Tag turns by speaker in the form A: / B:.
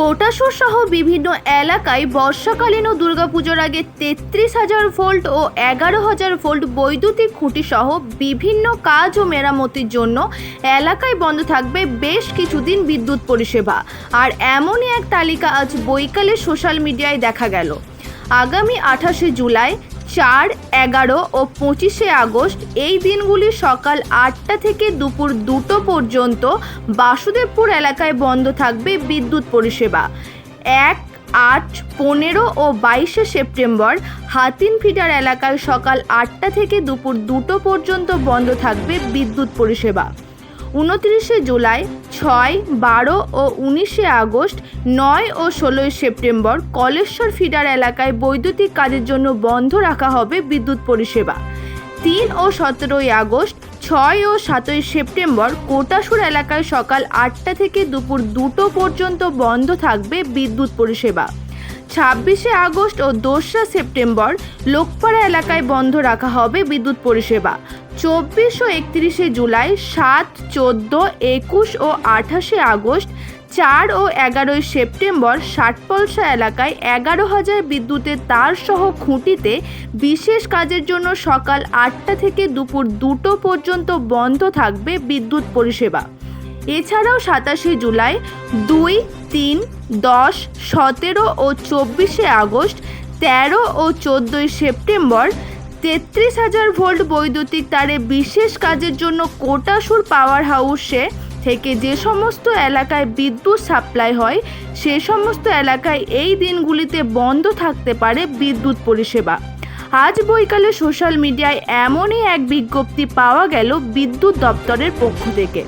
A: কোটাসুর সহ বিভিন্ন এলাকায় বর্ষাকালীন ও দুর্গাপুজোর আগে তেত্রিশ হাজার ভোল্ট ও এগারো হাজার ভোল্ট বৈদ্যুতিক খুঁটি সহ বিভিন্ন কাজ ও মেরামতির জন্য এলাকায় বন্ধ থাকবে বেশ কিছুদিন বিদ্যুৎ পরিষেবা। আর এমনই এক তালিকা আজ বৈকালে সোশ্যাল মিডিয়ায় দেখা গেল। আগামী আঠাশে জুলাই চার, এগারো ও পঁচিশে আগস্ট এই দিনগুলি সকাল আটটা থেকে দুপুর দুটো পর্যন্ত বাসুদেবপুর এলাকায় বন্ধ থাকবে বিদ্যুৎ পরিষেবা। এক, আট, পনেরো ও বাইশে সেপ্টেম্বর হাতিন ফিডার এলাকায় সকাল আটটা থেকে দুপুর দুটো পর্যন্ত বন্ধ থাকবে বিদ্যুৎ পরিষেবা। উনত্রিশে জুলাই, ছয়, বারো ও উনিশে আগস্ট, নয় ও ষোলোই সেপ্টেম্বর কলেশ্বর ফিডার এলাকায় বৈদ্যুতিক কাজের জন্য বন্ধ রাখা হবে বিদ্যুৎ পরিষেবা। তিন ও সতেরোই আগস্ট, ছয় ও সাতই সেপ্টেম্বর কোটাসুর এলাকায় সকাল আটটা থেকে দুপুর দুটো পর্যন্ত বন্ধ থাকবে বিদ্যুৎ পরিষেবা। ছাব্বিশে আগস্ট ও দোসরা সেপ্টেম্বর লোকপাড়া এলাকায় বন্ধ রাখা হবে বিদ্যুৎ পরিষেবা। চব্বিশ ও একত্রিশে জুলাই, সাত, চোদ্দ, একুশ ও আঠাশে আগস্ট, চার ও এগারোই সেপ্টেম্বর ষাটপলসা এলাকায় এগারো হাজার বিদ্যুতের তার সহ খুঁটিতে বিশেষ কাজের জন্য সকাল আটটা থেকে দুপুর দুটো পর্যন্ত বন্ধ থাকবে বিদ্যুৎ পরিষেবা। এছাড়াও সাতাশে জুলাই, দুই, তিন, দশ, সতেরো ও চব্বিশে আগস্ট, তেরো ও চোদ্দোই সেপ্টেম্বর তেত্রিশ হাজার ভোল্ট বৈদ্যুতিক তারে বিশেষ কাজের জন্য কোটাসুর পাওয়ার হাউসে থেকে যে সমস্ত এলাকায় বিদ্যুৎ সাপ্লাই হয়, সে সমস্ত এলাকায় এই দিনগুলিতে বন্ধ থাকতে পারে বিদ্যুৎ পরিষেবা। আজ বৈকালে সোশ্যাল মিডিয়ায় এমনই এক বিজ্ঞপ্তি পাওয়া গেল বিদ্যুৎ দপ্তরের পক্ষ থেকে।